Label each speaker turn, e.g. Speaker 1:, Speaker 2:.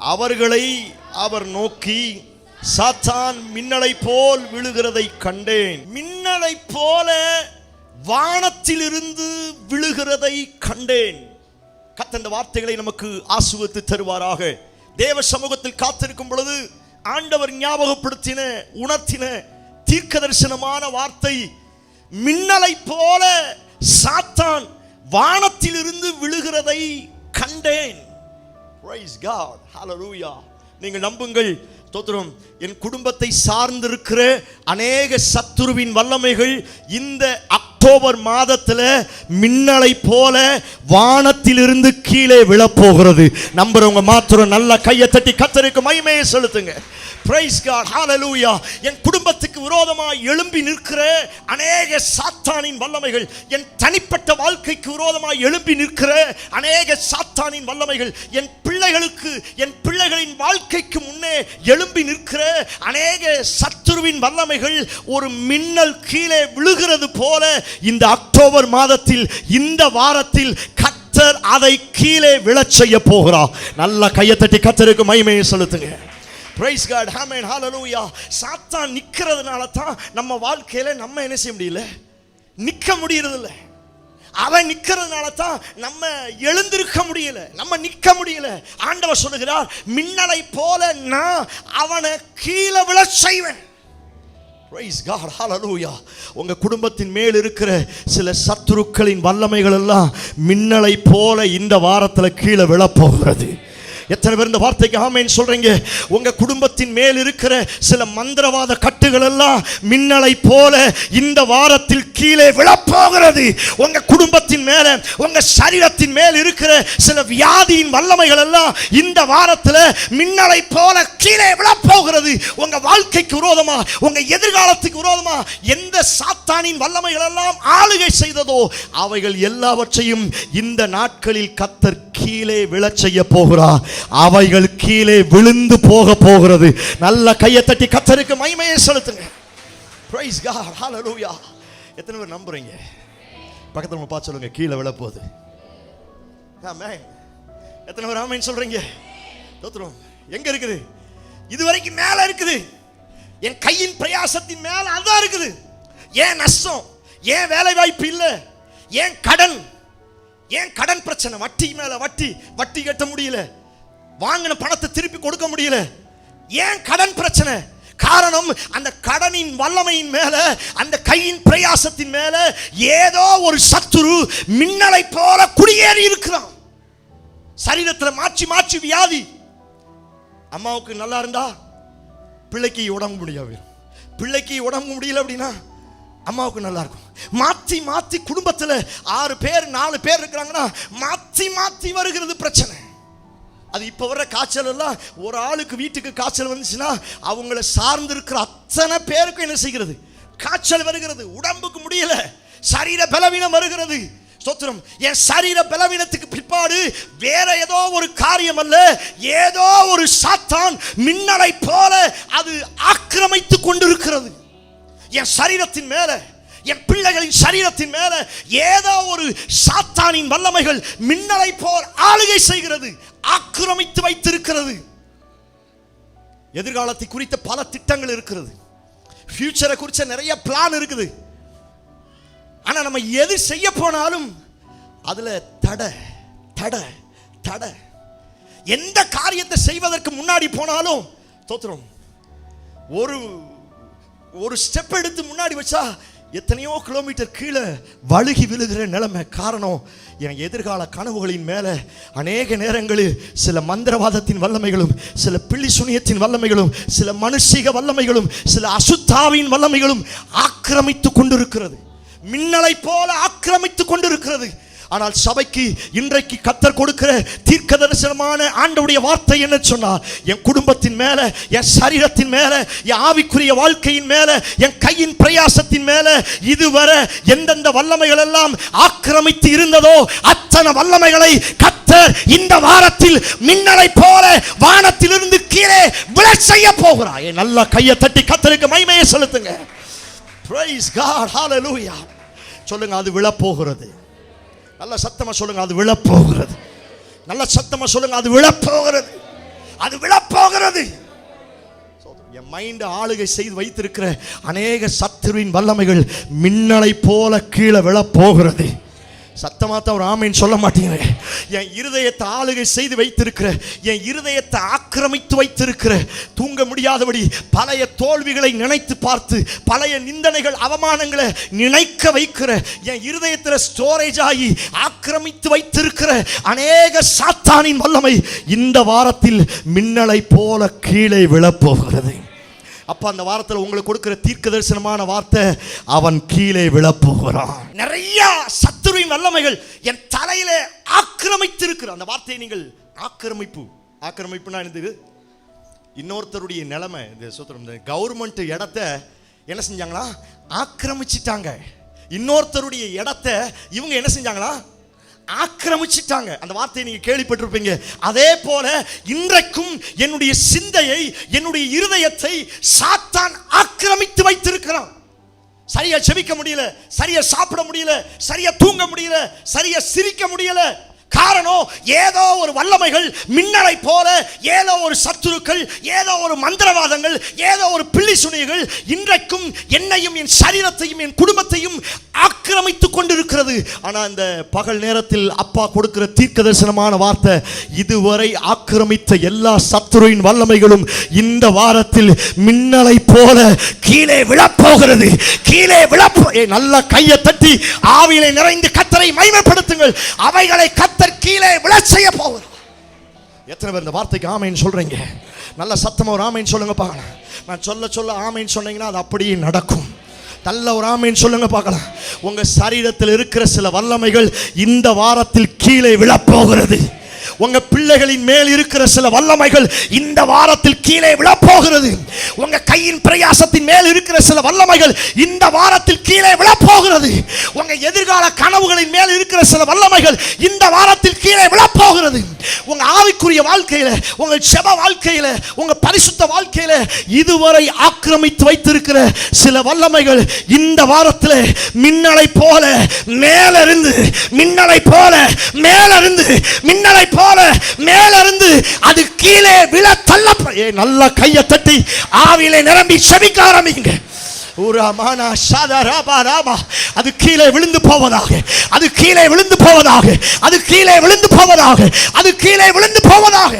Speaker 1: அவர்களை அவர் நோக்கி சாத்தான் மின்னலை போல் விழுகிறதை கண்டேன். மின்னலை போல வானத்திலிருந்து விழுகிறதை கண்டேன். கத்தந்த வார்த்தைகளை நமக்கு ஆசுவத்து தருவாராக. தேவ சமூகத்தில் காத்திருக்கும் பொழுது ஆண்டவர் ஞாபகப்படுத்தின உணர்த்தின தீர்க்க தரிசனமான வார்த்தை மின்னலை போல சாத்தான் வானத்திலிருந்து விழுகிறதை கண்டேன். பிரைஸ் காட் ஹலலூயா நீங்கள் நம்புங்கள். தோத்திரம் என் குடும்பத்தை சார்ந்திருக்கிற அநேக சத்துருவின் வல்லமைகள் இந்த அக்டோபர் மாதத்துல மின்னலை போல வானத்திலிருந்து கீழே விழப்போகிறது. நம்புறவங்க மாத்திரம் நல்ல கையை தட்டி கத்தருக்கு மகிமையை செலுத்துங்க. பிரைஸ் காட் ஹாலலூயா என் குடும்பத்தை எனக்கு விரோதமாய் எழும்பி நிற்கிற அநேக சாத்தானின் வல்லமைகள் என் தனிப்பட்ட வாழ்க்கைக்கு விரோதமாய் எழும்பி நிற்கிற அநேக சாத்தானின் வல்லமைகள் என் பிள்ளைகளுக்கு என் பிள்ளைகளின் வாழ்க்கைக்கு முன்னே எழும்பி நிற்கிற அநேக சத்துருவின் வல்லமைகள் ஒரு மின்னல் கீழே விழுகிறது போல இந்த அக்டோபர் மாதத்தில் இந்த வாரத்தில் கத்தர் அதை கீழே விழச் செய்ய போகிறார். நல்ல கையை தட்டி கத்தருக்கு மகிமையை செலுத்துங்க. பிரைஸ் காட் ஹாமேன் ஹாலலூயா சாத்தான் நிற்கிறதுனால தான் நம்ம வாழ்க்கையில் நம்ம என்ன செய்ய முடியல? நிற்க முடியறதில்ல. அவன் நிற்கிறதுனால தான் நம்ம எழுந்திருக்க முடியல. நம்ம நிற்க முடியல. ஆண்டவர் சொல்லுகிறார் மின்னலை போல நான் அவனை கீழே விழச் செய்வேன். Praise God, hallelujah. உங்க குடும்பத்தின் மேல் இருக்கிற சில சத்துருக்களின் வல்லமைகள் எல்லாம் மின்னலை போல இந்த வாரத்தில் கீழே விழப்போகிறது எத்தனை பேர் இந்த வார்த்தைக்கு ஆமேன்னு சொல்றீங்க? உங்க குடும்பத்தின் மேல் இருக்கிற சில மந்திரவாத கட்டுகள் எல்லாம் மின்னலை போல இந்த வாரத்தில் கீழே விழப்போகிறது. உங்க குடும்பத்தின் மேல உங்க சரீரத்தின் மேல் இருக்கிற சில வியாதியின் வல்லமைகள் எல்லாம் இந்த வாரத்தில் மின்னலை போல கீழே விழப்போகிறது. உங்க வாழ்க்கைக்கு விரோதமா உங்க எதிர்காலத்துக்கு விரோதமா எந்த சாத்தானின் வல்லமைகள் எல்லாம் ஆளுகை செய்ததோ அவைகள் எல்லாவற்றையும் இந்த நாட்களில் கத்தர் கீழே விழச் செய்ய போகிறார் அவைகள் கீழே விழுந்து போக போகிறது. நல்ல கையை தட்டி கத்தருக்கு மைமையை செலுத்துங்க. பிரைஸ் காட் ஹalleluya எத்தனை பேர் நம்புறீங்க? பக்கத்துல நம்ம பார்த்து சொல்லுங்க. கீழே விழ போகுது. ஆமென் எத்தனை பேர் ஆமென் சொல்றீங்க? தோத்துறோம் எங்க இருக்குது? இது வரைக்கும் மேல இருக்குது. என் கையின் பிரயாசத்தின் மேல அதான் இருக்குது. ஏன் நஷ்டம்? ஏன் வேலை வாய்ப்பு இல்லை? ஏன் கடன்? ஏன் கடன் பிரச்சனை? வட்டி மேல வட்டி வட்டி கட்ட முடியல. வாங்கின பணத்தை திருப்பி கொடுக்க முடியல. ஏன் கடன் பிரச்சனை? காரணம் அந்த கடனின் வல்லமையின் மேல அந்த கையின் பிரயாசத்தின் மேல ஏதோ ஒரு சத்துரு மின்னலை போல குடியேறி இருக்கிறான். சரீரத்தில் மாற்றி மாற்றி வியாதி. அம்மாவுக்கு நல்லா இருந்தா பிள்ளைக்கு உடம்பு முடியாது. பிள்ளைக்கு உடம்பு முடியல அப்படின்னா அம்மாவுக்கு நல்லா இருக்கும். மாற்றி மாற்றி குடும்பத்தில் ஆறு பேர் நாலு பேர் இருக்கிறாங்கன்னா மாற்றி மாற்றி வருகிறது பிரச்சனை. அது இப்போ வர காய்ச்சல் எல்லாம் ஒரு ஆளுக்கு வீட்டுக்கு காய்ச்சல் வந்துச்சுன்னா அவங்கள சார்ந்து இருக்கிற அத்தனை பேருக்கும் என்ன செய்கிறது? காய்ச்சல் வருகிறது. உடம்புக்கு முடியல. சரீர பலவீனம் வருகிறது. ஸ்தோத்திரம். என் சரீர பலவீனத்துக்கு பிற்பாடு வேற ஏதோ ஒரு காரியம் அல்ல. ஏதோ ஒரு சாத்தான் மின்னலை போல அது ஆக்கிரமித்து கொண்டிருக்கிறது. என் சரீரத்தின் மேலே என் பிள்ளைகளின் சரீரத்தின் மேல ஏதோ ஒரு சாத்தானின் வல்லமைகள் மின்னலை போல் ஆளுகை செய்கிறது ஆக்கிரமித்து வைத்திருக்கிறது. எதிர்காலத்தை குறித்த பல திட்டங்கள் இருக்கிறது. ஃபியூச்சரை குறித்த நிறைய பிளான் இருக்குது. ஆனா நம்ம எது செய்ய போனாலும் அதுல தடை தடை தடை. எந்த காரியத்தை செய்வதற்கு முன்னாடி போனாலும் தோத்துறோம் ஒரு ஒரு ஸ்டெப் எடுத்து முன்னாடி வச்சா எத்தனையோ கிலோமீட்டர் கீழே வழுகி விழுகிற நிலைமை காரணம் என் எதிர்கால கனவுகளின் மேலே அநேக நேரங்களில் சில மந்திரவாதத்தின் வல்லமைகளும் சில பிள்ளி சுனியத்தின் வல்லமைகளும் சில மனுஷிக வல்லமைகளும் சில அசுத்தாவின் வல்லமைகளும் ஆக்கிரமித்து கொண்டிருக்கிறது. மின்னலை போல ஆக்கிரமித்து கொண்டிருக்கிறது. ஆனால் சபைக்கு இன்றைக்கு கத்தர் கொடுக்கிற தீர்க்க தரிசனமான ஆண்டவுடைய வார்த்தை என்ன சொன்னார் என் குடும்பத்தின் மேல என் சரீரத்தின் மேல என் ஆவிக்குரிய வாழ்க்கையின் மேல என் கையின் பிரயாசத்தின் மேல இதுவரை எந்தெந்த வல்லமைகள் எல்லாம் ஆக்கிரமித்து இருந்ததோ அத்தனை வல்லமைகளை கத்தர் இந்த வாரத்தில் மின்னலை போல வானத்திலிருந்து கீழே விழ செய்ய போகிறார் என் கையை தட்டி கத்தருக்கு மைமையை செலுத்துங்க Praise God. Hallelujah. சொல்லுங்க அது விழப்போகிறது நல்ல சத்தமாக சொல்லுங்க அது விழப்போகிறது. நல்ல சத்தமாக சொல்லுங்க அது விழப்போகிறது. அது விழப்போகிறது. என் மைண்ட் ஆளுகை செய்து வைத்திருக்கிற அநேக சத்துருவின் வல்லமைகள் மின்னலை போல கீழே விழப்போகிறது. சத்தமாத்த ஒரு ஆமைன்னு சொல்ல மாட்டேங்கிற என் இருதயத்தை ஆளுகை செய்து வைத்திருக்கிற என் இருதயத்தை ஆக்கிரமித்து வைத்திருக்கிற தூங்க முடியாதபடி பழைய தோல்விகளை நினைத்து பார்த்து பழைய நிந்தனைகள் அவமானங்களை நினைக்க வைக்கிற என் இருதயத்தில் ஸ்டோரேஜ் ஆகி ஆக்கிரமித்து வைத்திருக்கிற அநேக சாத்தானின் வல்லமை இந்த வாரத்தில் மின்னலை போல கீழே விழப்போகிறது. அப்போ அந்த வாரத்தில் உங்களுக்கு கொடுக்குற தீர்க்க தரிசனமான வார்த்தை அவன் கீழே விழப்போகிறான். நிறைய சத்துருவின் வல்லமைகள் என் தலையில ஆக்கிரமித்து இருக்கிற அந்த வார்த்தையை நீங்கள் ஆக்கிரமிப்பு. ஆக்கிரமிப்புனா என்னது? இன்னொருத்தருடைய நிலைமை. இந்த சூத்திரம் இந்த கவர்மெண்ட் இடத்த என்ன செஞ்சாங்களா? ஆக்கிரமிச்சிட்டாங்க. இன்னொருத்தருடைய இடத்த இவங்க என்ன செஞ்சாங்களா? ஆக்கிரமிச்சிட்டாங்க. அந்த வார்த்தையை நீங்க கேள்விப்பட்டிருப்பீங்க. அதே போல இன்றைக்கும் என்னுடைய சிந்தையை என்னுடைய இருதயத்தை சாத்தான் ஆக்கிரமித்து வைத்திருக்கிறான். சரியா செபிக்க முடியல சரியா சாப்பிட முடியல சரியா தூங்க முடியல சரியா சிரிக்க முடியல காரணம் ஏதோ ஒரு வல்லமைகள் மின்னலை போல ஏதோ ஒரு சத்துருக்கள் ஏதோ ஒரு மந்திரவாதங்கள் ஏதோ ஒரு பிள்ளி சுனிகள் இன்றைக்கும் என்னையும் என் சரீரத்தையும் என் குடும்பத்தையும் ஆக்கிரமித்துக் கொண்டிருக்கிறது. ஆனா இந்த பகல் நேரத்தில் அப்பா கொடுக்கிற தீர்க்க தரிசனமான வார்த்தை இதுவரை ஆக்கிரமித்த எல்லா சத்துருவின் வல்லமைகளும் இந்த வாரத்தில் மின்னலை போல கீழே விழப்போகிறது. கீழே விழப்போ ஏ, நல்ல கையை தட்டி ஆவியிலே நிறைந்து கத்தரை மைமைப்படுத்துங்கள். அவைகளை கத்தர் கீழே விழச் செய்ய போகிறார் எத்தனை பேர் இந்த வார்த்தைக்கு ஆமைன்னு சொல்றீங்க? நல்ல சத்தமா ஒரு ஆமைன்னு சொல்லுங்க பார்க்கலாம் நான் சொல்ல சொல்ல ஆமைன்னு சொன்னீங்கன்னா அது அப்படியே நடக்கும். நல்ல ஒரு ஆமைன்னு சொல்லுங்க பார்க்கலாம். உங்க சரீரத்தில் இருக்கிற சில வல்லமைகள் இந்த வாரத்தில் கீழே விழப்போகிறது. உங்க பிள்ளைகளின் மேல் இருக்கிற சில வல்லமைகள் இந்த வாரத்தில் கீழே விழப்போகிறது. உங்க கையின் பிரயாசத்தின் மேல் இருக்கிற சில வல்லமைகள் இந்த வாரத்தில் கீழே விழப்போகிறது. உங்க எதிர்கால கனவுகளின் மேல் இருக்கிற சில வல்லமைகள் இந்த வாரத்தில் கீழே விழப்போகிறது. உங்க ஆவிக்குரிய வாழ்க்கையில உங்க செப வாழ்க்கையில உங்க பரிசுத்த வாழ்க்கையில இதுவரை ஆக்கிரமித்து வைத்திருக்கிற சில வல்லமைகள் இந்த வாரத்தில் மின்னலை போல மேலிருந்து மின்னலை போல மேலிருந்து மின்னலை போல மேலிருந்து அது கீழே விழ தள்ள நல்ல கையை தட்டி ஆவியில நிரம்பி செபிக்க ஆரம்பிங்க. ஊராமானா ஷாதா ராபா ராபா அது கீழே விழுந்து போவதாக அது கீழே விழுந்து போவதாக அது கீழே விழுந்து போவதாக அது கீழே விழுந்து போவதாக.